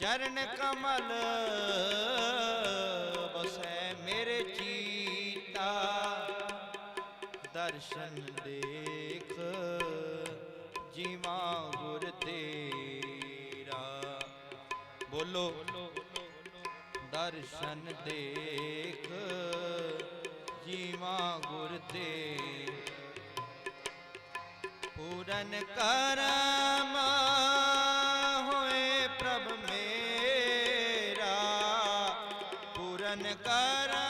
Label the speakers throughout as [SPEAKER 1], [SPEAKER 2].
[SPEAKER 1] ਚਰਨ ਕਮਲ, ਬਸੈ ਮੇਰੇ ਚੀਤਾ। ਦਰਸ਼ਨ ਦੇਖ, ਜੀਵਾ ਗੁਰ ਤੇਰਾ। ਬੋਲੋ। ਦਰਸ਼ਨ ਦੇਖ, ਜੀਵਾ ਗੁਰ ਤੇ ਪੂਰਨ ਕਰਮ ਪੂਰਨ ਕਰਮ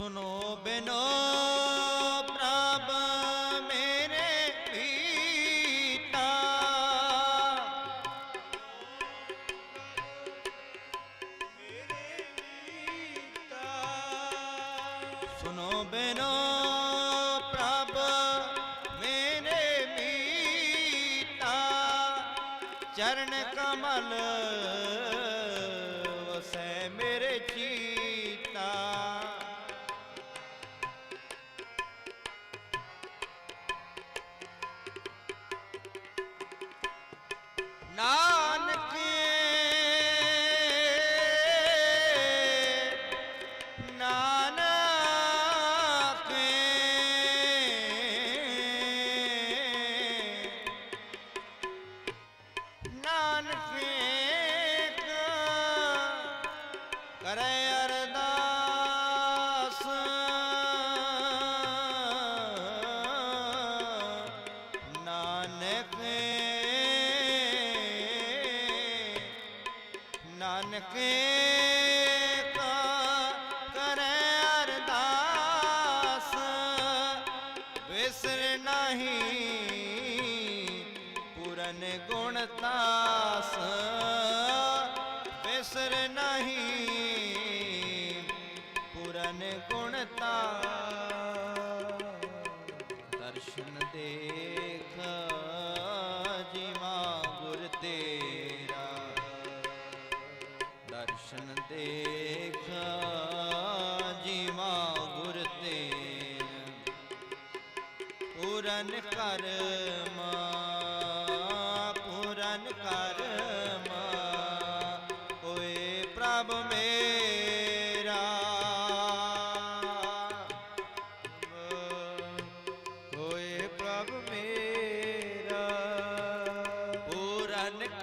[SPEAKER 1] ਸੁਨੋ ਬਿਨੋ ਪ੍ਰਭ ਮੇਰੇ ਪੀਤਾ। ਮੇਰੇ ਪੀਤਾ ਸੁਨੋ ਬਿਨੋ ਨਾਨਕ ਕਰੇ ਅਰਦਾਸ। ਨਾਨਕ ਨਾਨਕ ਕਾ ਕਰੇ ਅਰਦਾਸ। ਵਿਸਰ ਨਹੀਂ ਪੂਰਨ ਗੁਣ ਤਾਸ ਵਿਸਰ ਨਹੀਂ ਪੂਰਨ ਗੁਣ ਤਾਸ ਦਰਸ਼ਨ ਦੇਖ ਜੀਵਾ ਗੁਰ ਤੇਰਾ ਦਰਸ਼ਨ ਦੇਖ ਜੀਵਾ ਗੁਰ ਤੇਰਾ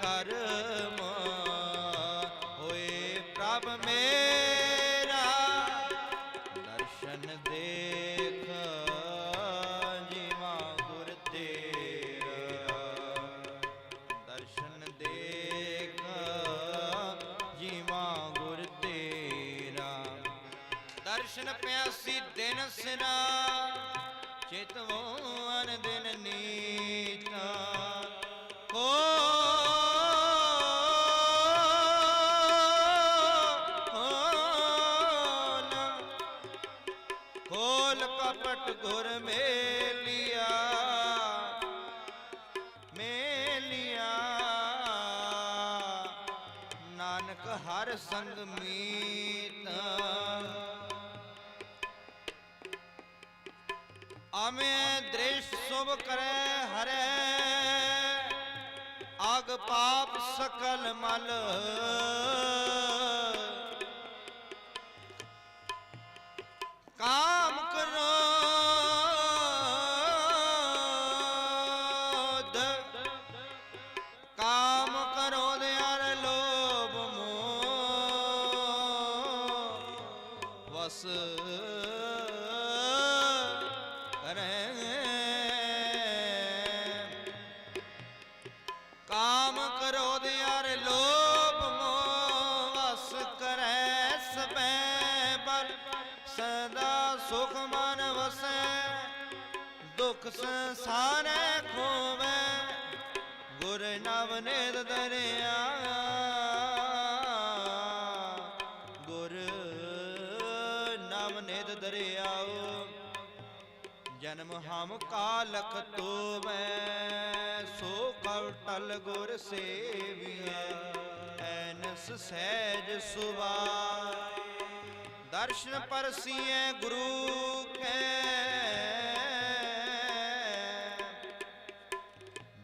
[SPEAKER 1] ਕਰਮ ਹੋਏ ਪ੍ਰਭ ਮੇਰਾ। ਦਰਸ਼ਨ ਦੇਖ ਜੀਵਾ ਗੁਰ ਤੇਰਾ। ਦਰਸ਼ਨ ਦੇਖ ਜੀਵਾ ਗੁਰ ਤੇਰਾ। ਦਰਸ਼ਨ ਪਿਆਸੀ ਦਿਨ ਸਿਰਾ ਚਿਤਵੋ ਅਨ ਦਿਨ ਪਟ ਗੁਰ ਮੇਲਿਆ ਮੇਲਿਆ ਨਾਨਕ ਹਰ ਸੰਗ ਮੀਤ ਆਮੇ ਦ੍ਰਿਸ਼ ਸੁਭ ਕਰੈ ਹਰੇ ਅਗ ਪਾਪ ਸਕਲ ਮਲ ਸੁਖ ਮਨ ਵਸੈ, ਦੁਖ ਸੰਸਾਰੈ ਖੋਵੈ, ਗੁਰ ਨਵ ਨਿਦ ਦਰਿਆ। ਗੁਰ ਨਵ ਨਿਦ ਦਰਿਆਓ, ਜਨਮ ਹਮ ਕਾਲਕ ਤੋਵੈ, ਸੋ ਕਉ ਟਲ ਗੁਰ ਸੇਵੀਐ, ਐਨਸ ਸਹਿਜ ਸੁਭਾਇ ਦਰਸ਼ਨ ਪਰਸੀਐ ਗੁਰੂ ਕੈ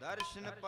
[SPEAKER 1] ਦਰਸ਼ਨ